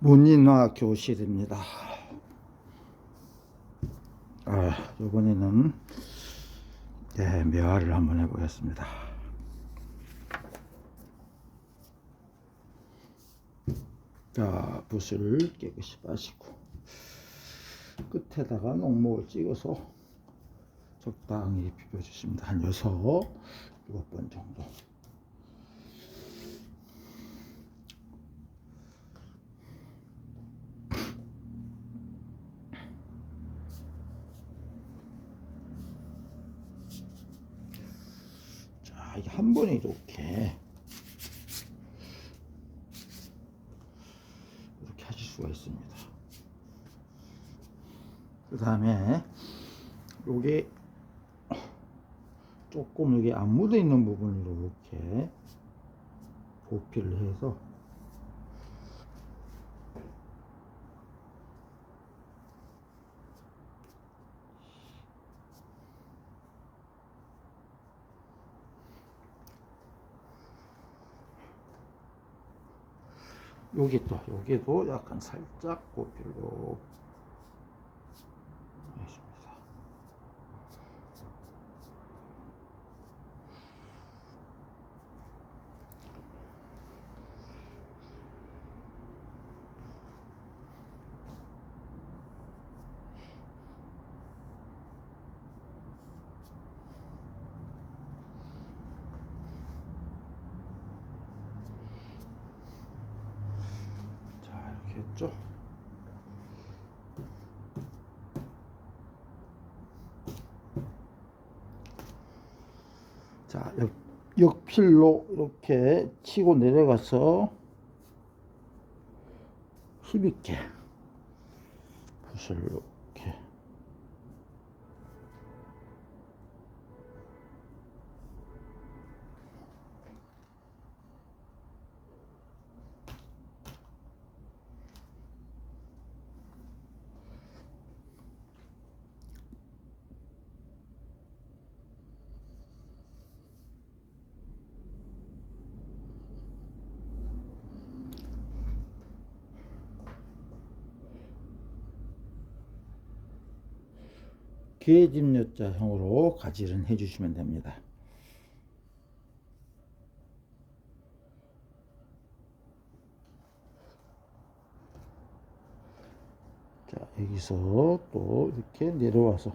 문인화 교실입니다. 아, 이번에는 네, 매화를 한번 해보겠습니다. 자, 붓을 깨끗이 빠시고 끝에다가 농목을 찍어서 적당히 비벼주십니다. 한 여섯, 일곱 번 정도. 자, 이게 한 번에 이렇게 이렇게 하실 수가 있습니다. 그 다음에 요게 조금 여기 안 묻어 있는 부분으로 이렇게 보필을 해서 여기 또 여기도 약간 살짝 보필로 해줍니다. 했죠. 자 역, 역필로 이렇게 치고 내려가서 힘있게 이 렇게 개집여자형으로 가지를 해주시면 됩니다. 자 여기서 또 이렇게 내려와서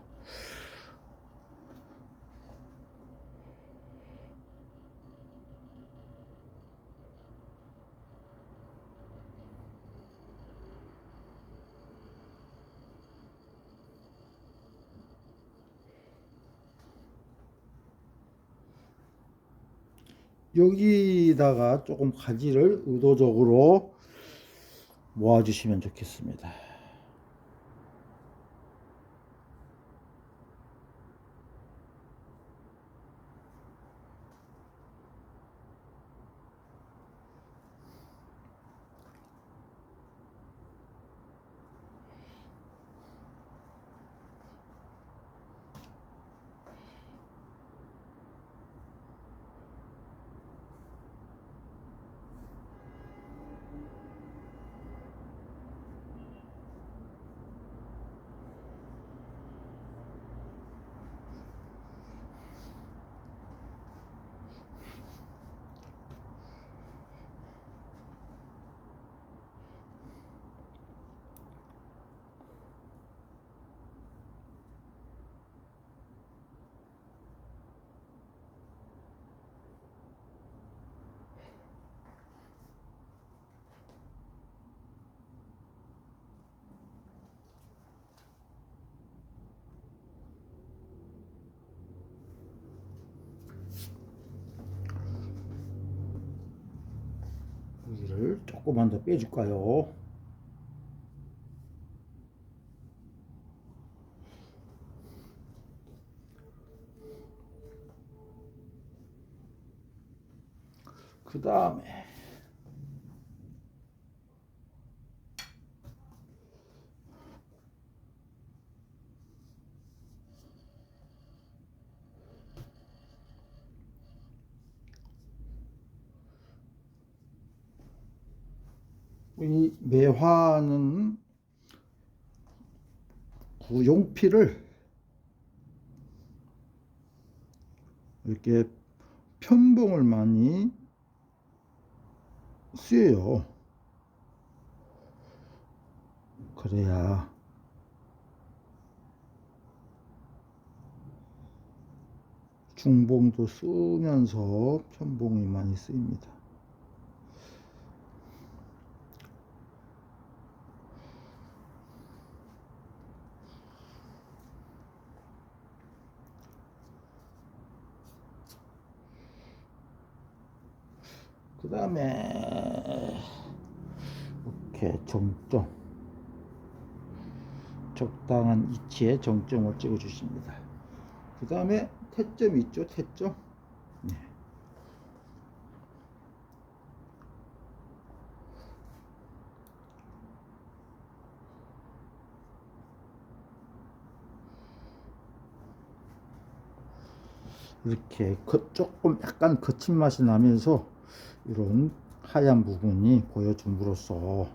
여기다가 조금 가지를 의도적으로 모아주시면 좋겠습니다. 여기를 조금만 더 빼줄까요? 그 다음에 이 매화는 구용필을 이렇게 편봉을 많이 쓰여요. 그래야 중봉도 쓰면서 편봉이 많이 쓰입니다. 그 다음에 이렇게 정점. 적당한 위치에 정점을 찍어 주십니다. 그 다음에 태점 있죠? 태점? 네. 이렇게 거- 조금 약간 거친 맛이 나면서 이런 하얀 부분이 보여줌으로써 어,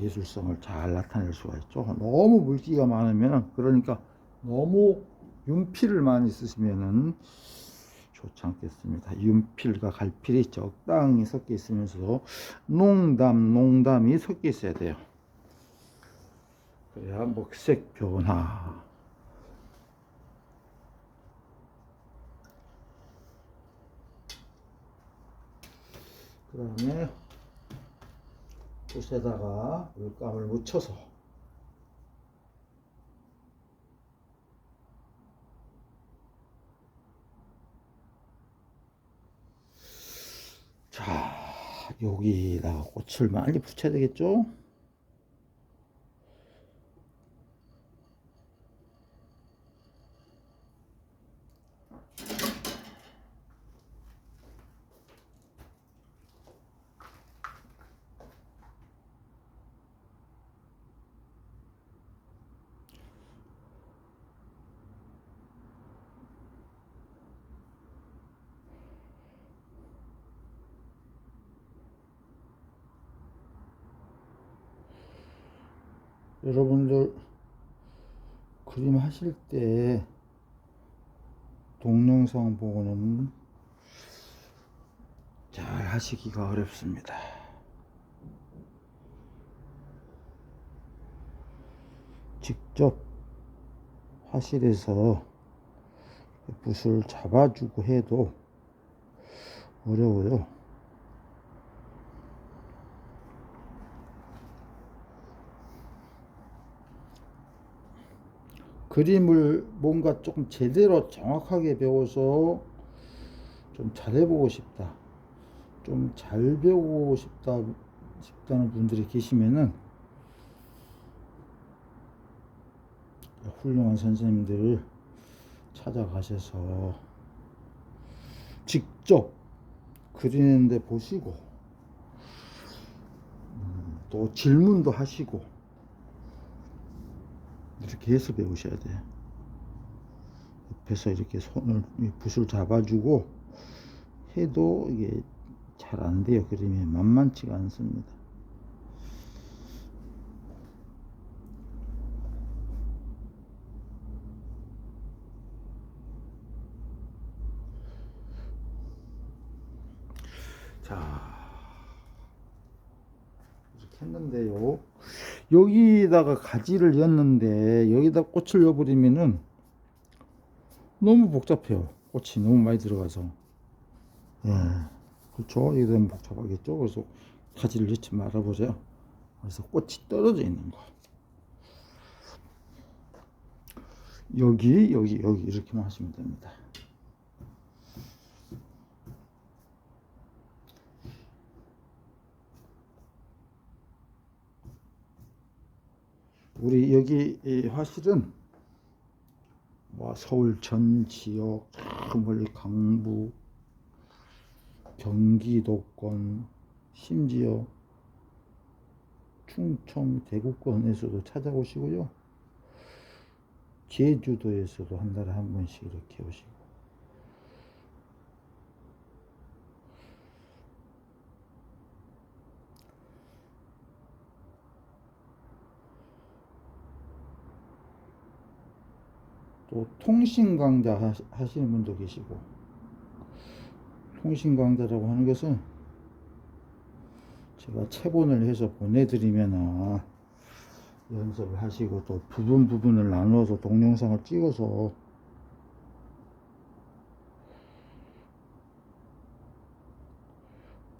예술성을 잘 나타낼 수가 있죠. 너무 물기가 많으면 그러니까 너무 윤필을 많이 쓰시면은 좋지 않겠습니다. 윤필과 갈필이 적당히 섞여 있으면서 농담, 농담이 섞여 있어야 돼요. 그래야 먹색 변화. 그 다음에 붓에다가 물감을 묻혀서 자 여기다가 꽃을 많이 붙여야 되겠죠? 여러분들 그림 하실 때 동영상 보고는 잘 하시기가 어렵습니다. 직접 화실에서 붓을 잡아주고 해도 어려워요. 그림을 뭔가 조금 제대로 정확하게 배워서 좀 잘해보고 싶다. 좀 잘 배우고 싶다, 싶다는 분들이 계시면은 훌륭한 선생님들을 찾아가셔서 직접 그리는데 보시고 음, 또 질문도 하시고 이렇게 해서 배우셔야 돼요. 옆에서 이렇게 손을 이 붓을 잡아주고 해도 이게 잘 안 돼요. 그림이 만만치가 않습니다. 자, 이렇게 했는데요. 여기다가 가지를 였는데 여기다 꽃을 넣어버리면은 너무 복잡해요. 꽃이 너무 많이 들어가서. 예, 그렇죠. 이게 되면 복잡하겠죠. 그래서 가지를 넣지 말아보세요. 그래서 꽃이 떨어져 있는 거. 여기, 여기, 여기 이렇게만 하시면 됩니다. 우리 여기 이 화실은 뭐 서울 전 지역 저 멀리 강북 경기도권 심지어 충청 대구권에서도 찾아오시고요. 제주도에서도 한 달에 한 번씩 이렇게 오시고 또 통신 강좌 하- 하시는 분도 계시고 통신 강좌라고 하는 것은 제가 체본을 해서 보내드리면 연습을 하시고 또 부분 부분을 나누어서 동영상을 찍어서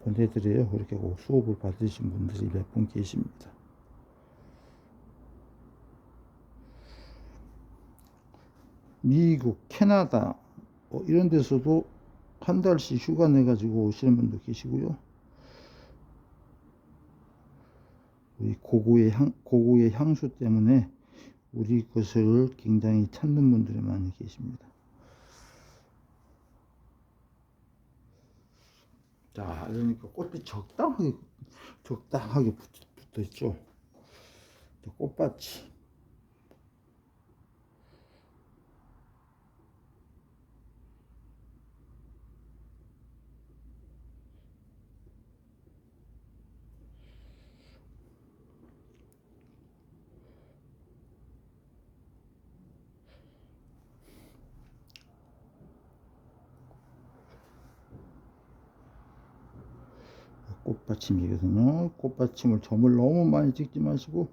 보내드려요. 그렇게 꼭 수업을 받으신 분들이 몇 분 계십니다. 미국, 캐나다 뭐 이런 데서도 한 달씩 휴가 내가지고 오시는 분도 계시고요. 우리 고구의 향, 고구의 향수 때문에 우리 것을 굉장히 찾는 분들이 많이 계십니다. 자, 그러니까 꽃이 적당하게, 적당하게 붙, 붙어 있죠. 또 꽃밭이. 꽃받침이거든요. 꽃받침을 점을 너무 많이 찍지 마시고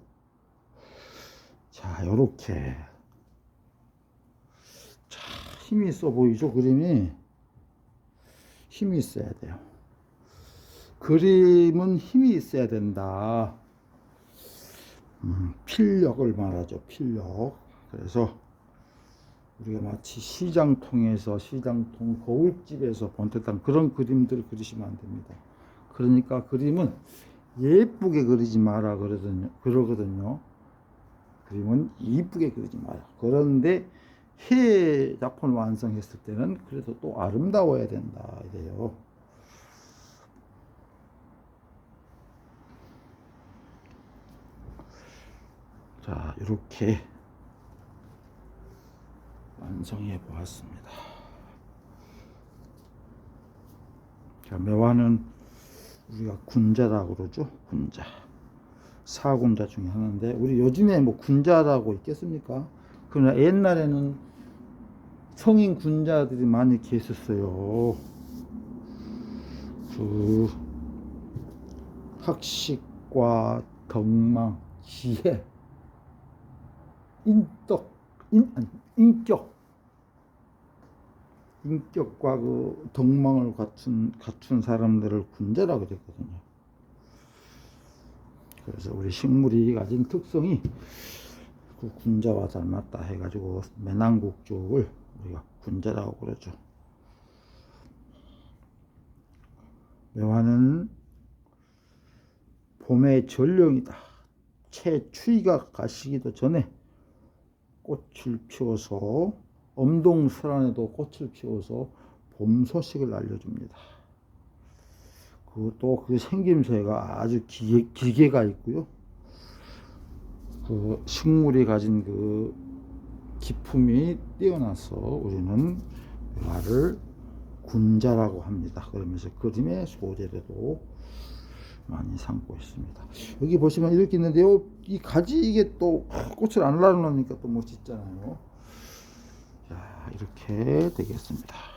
자 요렇게 자 힘이 있어 보이죠 그림이 힘이 있어야 돼요. 그림은 힘이 있어야 된다. 음, 필력을 말하죠 필력. 그래서 우리가 마치 시장통에서 시장통 거울집에서 번듯한 그런 그림들을 그리시면 안 됩니다. 그러니까 그림은 예쁘게 그리지 마라 그러거든요. 그러거든요. 그림은 이쁘게 그리지 마라. 그런데 해 작품을 완성했을 때는 그래도 또 아름다워야 된다 이래요. 자, 이렇게 완성해 보았습니다. 자, 매화는 우리가 군자라고 그러죠. 군자. 사군자 중에 하나인데 우리 요즘에 뭐 군자라고 있겠습니까? 그러나 옛날에는 성인 군자들이 많이 계셨어요. 그 학식과 덕망, 지혜, 인덕, 인, 아니, 인격, 인격과 그 덕망을 갖춘 갖춘 사람들을 군자라 그랬거든요. 그래서 우리 식물이 가진 특성이 그 군자와 닮았다 해가지고 매낭국 쪽을 우리가 군자라고 그러죠. 매화는 봄의 전령이다. 채 추위가 가시기도 전에 꽃을 피워서 엄동설안에도 꽃을 피워서 봄 소식을 알려줍니다. 그또 그 생김새가 아주 기계, 기계가 있고요. 그 식물이 가진 그 기품이 뛰어나서 우리는 말을 군자라고 합니다. 그러면서 그림의 소재로도 많이 삼고 있습니다. 여기 보시면 이렇게 있는데요. 이 가지 이게 또 꽃을 안 날라놓으니까 또 멋있잖아요. 자, 이렇게 되겠습니다.